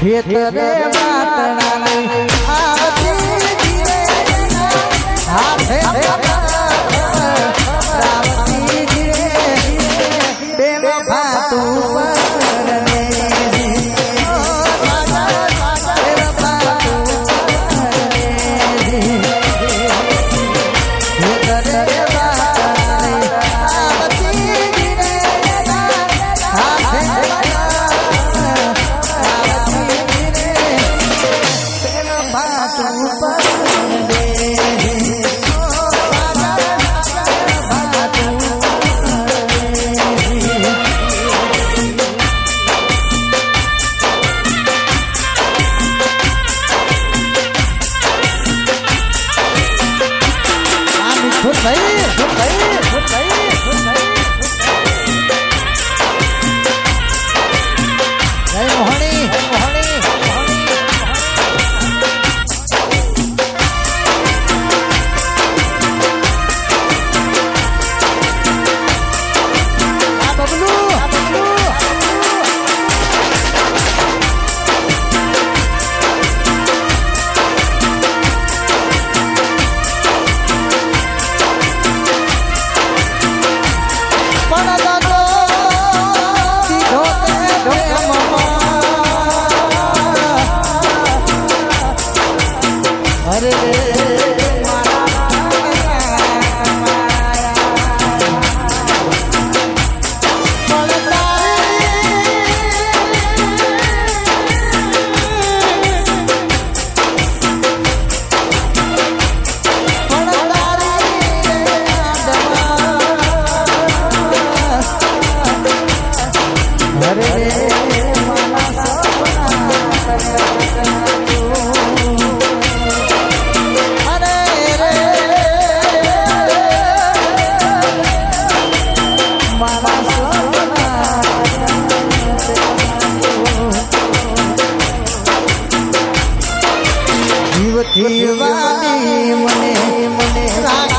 ખેતરે માટણાની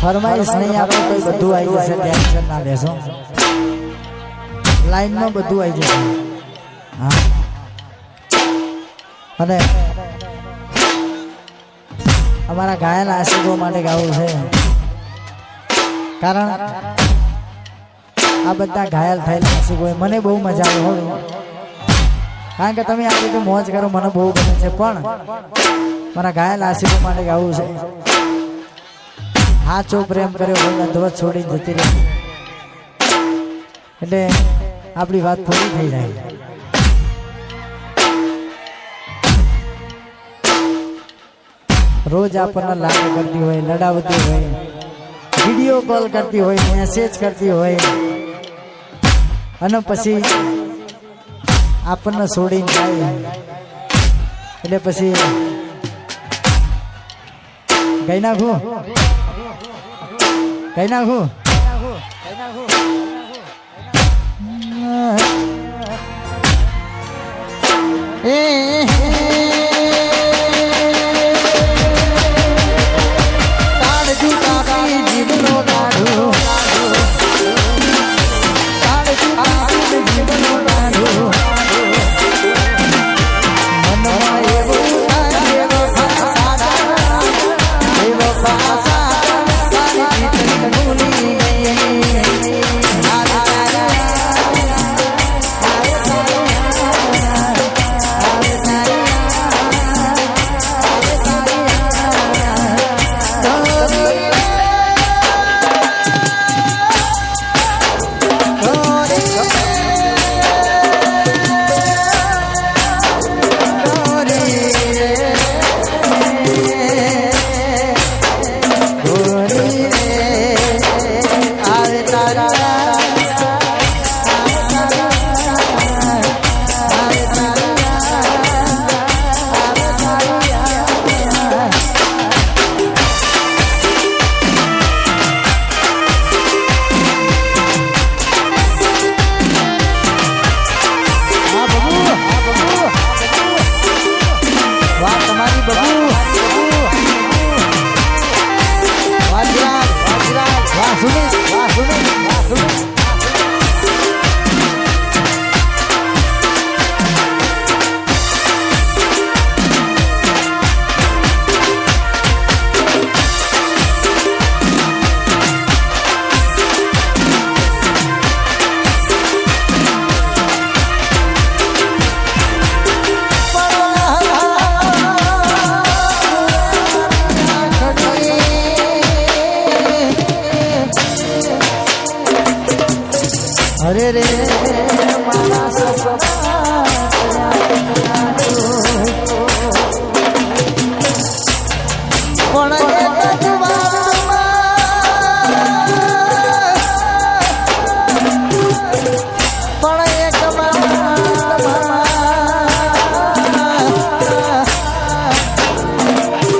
ફરમાઈશ નહીં, આપણે કોઈ બધું આવી જશે ટેન્શન ના લેશો. લાઈનમાં બધું આવી જશે. હા. અને અમારા ગાયન આશિકો માટે ગાવું છે. કારણ આ બધા ઘાયલ થયેલા આશિકો મને બહુ મજા આવે હોય. કારણ કે તમે આ રીતે મોજ કરો, મને બહુ ગમે છે. પણ મારા ઘાયલ આશિકો માટે ગાવું છે. હાચો પ્રેમ કર્યો હોય અધવત છોડીને જતી રહી. એટલે આપણી વાત પૂરી થઈ જાય. રોજ આપણને લાગે કરતી હોય, લડાવતી હોય. વીડિયો કોલ કરતી હોય મેસેજ કરતી હોય. અને પછી આપણને છોડીને જાય. એટલે પછી ગઈ નાખું? ગઈ નાખું?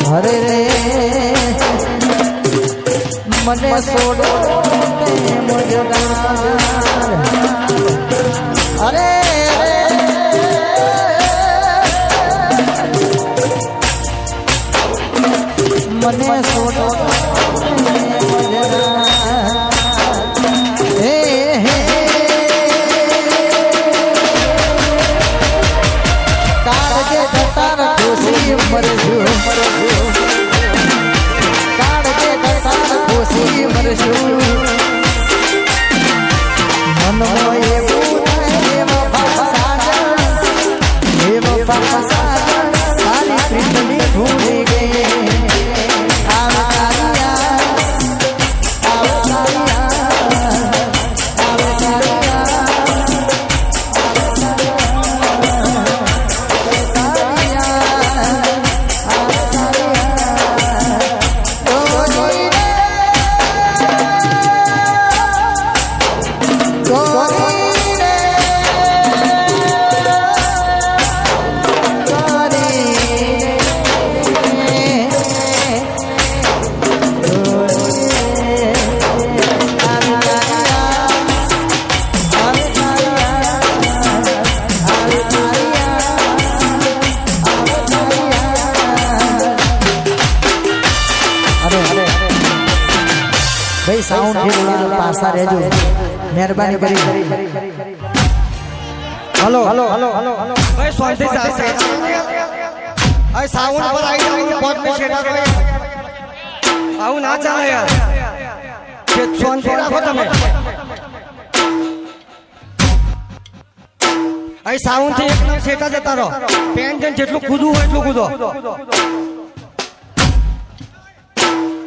હરે રે. મને છોડો અરે મને છોડો એવો ફસાડા પ્રીતની ભૂલી સાઉન્ડથી પાસા રહેજો મહેરબાની કરી. હલો હલો હલો હલો ભાઈ શાંતિ સાથે હવે સાઉન્ડ પર આવી જાવ પોટ ને શેડા કરે આવું ના ચાલે યાર. કે શાંતિ રાખો તમે. અહીં સાઉન્ડથી એકદમ શેટા જતા રહો. પેન જેટલું કૂદવું હોય એટલું કૂદો.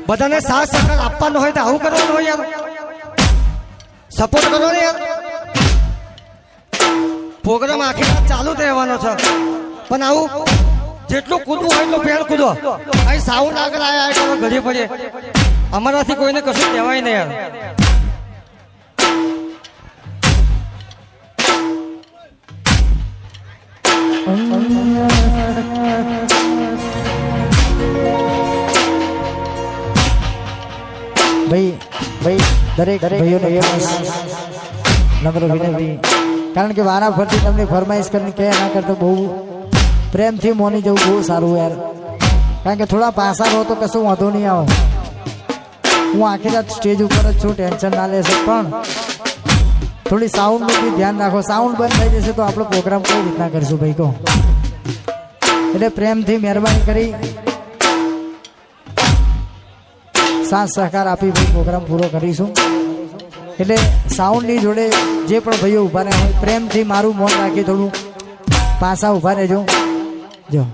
બધાને સાથ સહકાર આપવાનો હોય તો આવું કરવાનું હોય યાર. સપોર્ટ કરો ને યાર. પ્રોગ્રામ આખી રાત ચાલુ રહેવાનો છે. પણ આવું જેટલું કૂદવું હોય એટલું પેલ કૂદો. અહીં સાઉન્ડ આગળ આવ્યા એટલે ઘડી પડે અમારાથી કોઈને કશું કહેવાય નહીં યાર. ભાઈ દરેક ભાઈઓને નમ્ર વિનંતી. કારણ કે વારા ફરતી તમને ફરમાઈશ કરીને કે ના કરતો બહુ પ્રેમથી મોની જવું બહુ સારું યાર. કારણ કે થોડા પાસા રહો તો કશું વાંધો નહીં આવો. હું આખી રાત સ્ટેજ ઉપર જ છું ટેન્શન ના લેશે. પણ થોડી સાઉન્ડનું બી ધ્યાન રાખો. સાઉન્ડ બંધ થઈ જશે તો આપણો પ્રોગ્રામ કઈ રીતના કરશું ભાઈ કહો? એટલે પ્રેમથી મહેરબાની કરી. સાથ સહકાર આપી પ્રોગ્રામ પૂરો કરીશું. એટલે સાઉન્ડની જોડે જે પણ ભાઈઓ ઊભા હોય, પ્રેમથી મારું મોન રાખી થોડું પાસા ઊભા રહેજો. જો.